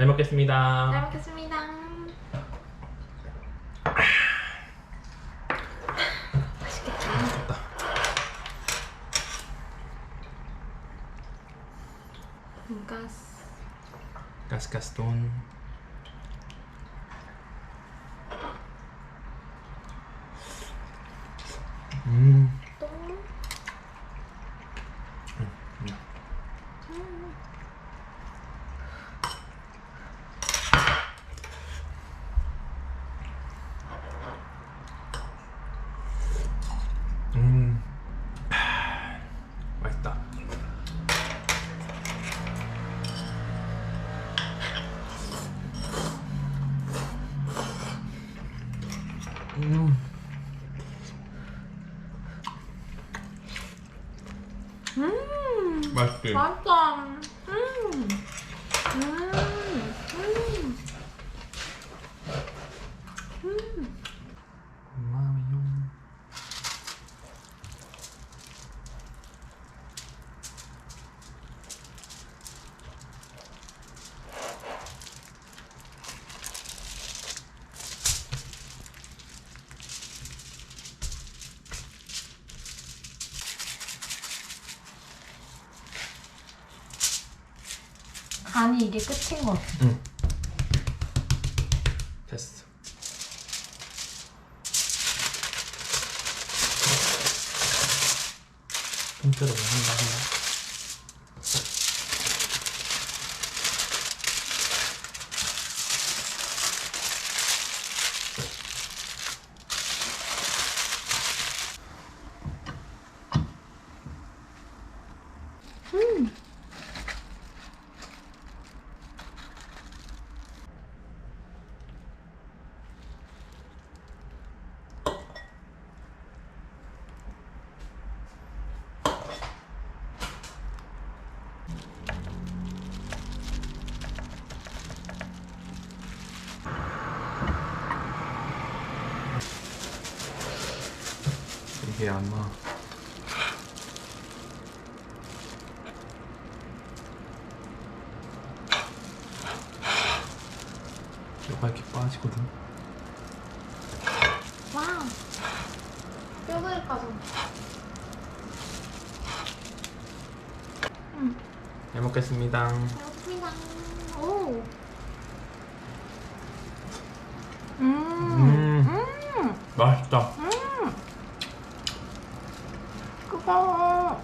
잘 먹겠습니다. 잘 먹겠습니다. 좋다. 돈가스. 가스가스돈. 음. 또. 음. 아, 맛있다. 음. 음. 맛있지? 맛있다. 음. 음. 음. 음. 고마워요. 간이 이게 끝인 것 같아. 응. 됐어. 통째로 한다 한다. 이게 아마 뼈가 이렇게 빠지거든. 와우. 뼈그릇까지. 음. 잘 먹겠습니다. 잘 먹습니다. 오. 음. 음, 맛있다. 뜨거워.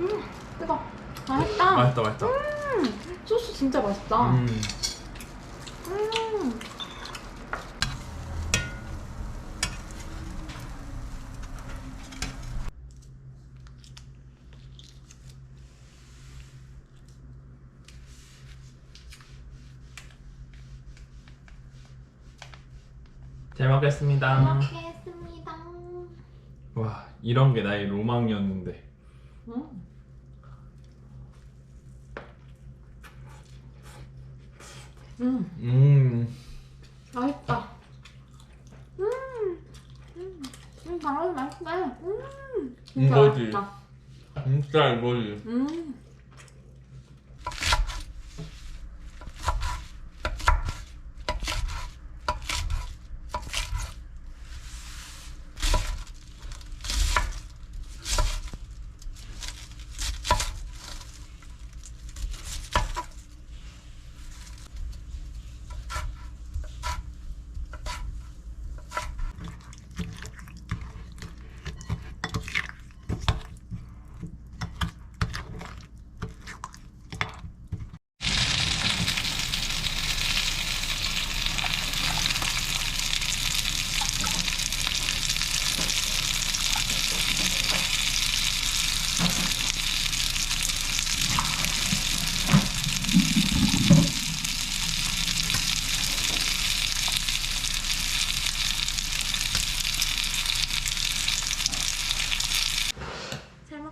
음, 뜨거. 맛있다. 맛있다, 맛있다. 음, 소스 진짜 맛있다. 음, 음. 잘 먹겠습니다. 먹겠습니다. 와, 이런 게 나의 로망이었는데. 음. 음, 음, 맛있다. 음, 음, 음, 당연히 맛있네. 음, 진짜 이거지. 맛있다. 진짜 이거지. 음.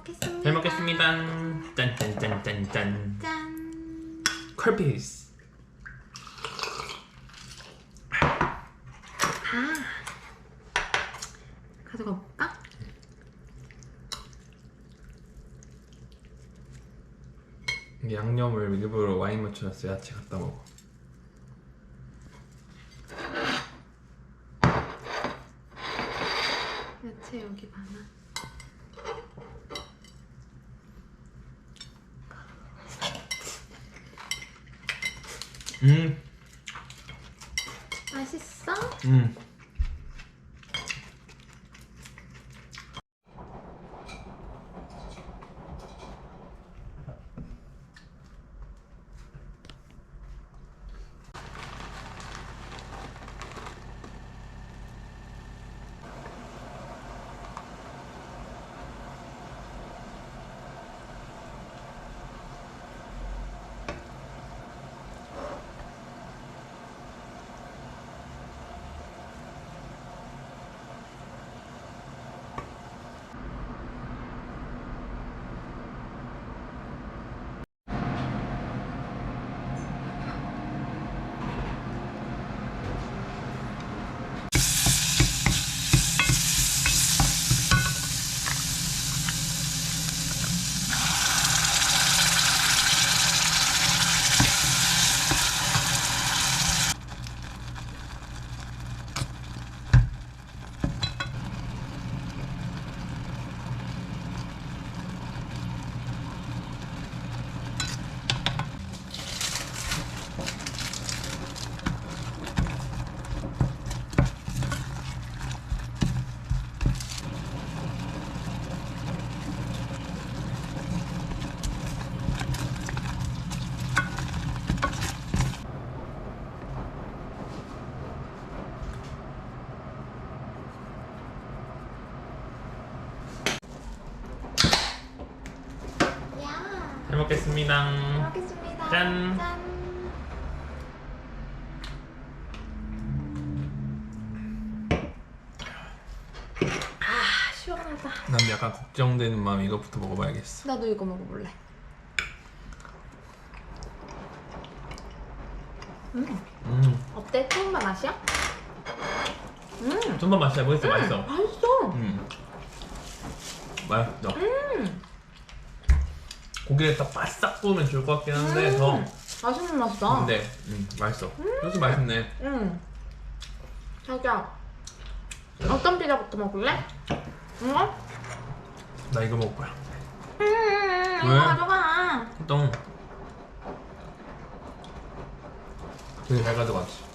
먹겠습니다. 잘 먹겠습니다. 짠짠짠짠짠. 짠. 컬피스. 아. 가져가 볼까? 양념을 일부러 와인 맞춰놨어. 야채 갖다 먹어. 야채 여기 많아. 음, 맛있어? 음. 야. 잘 먹겠습니다. 먹겠습니다. 짠. 짠. 아 시원하다. 난 약간 걱정되는 마음 이거부터 먹어봐야겠어. 나도 이거 먹어볼래. 음 음, 어때? 맛 맛이야? 음 좀만 맛있어. 맛있어, 맛있어. 맛있어. 음, 맛있어. 음 고기를 딱 바싹 구우면 좋을 것 같긴 한데 더. 맛있는 맛이다. 근데 음, 맛있어. 소스 맛있네. 음 자기야 어떤 피자부터 먹을래? 이거? 나 이거 먹을 거야. 음 왜? 이거 가져가. 똥. 되게 잘 가져갔지.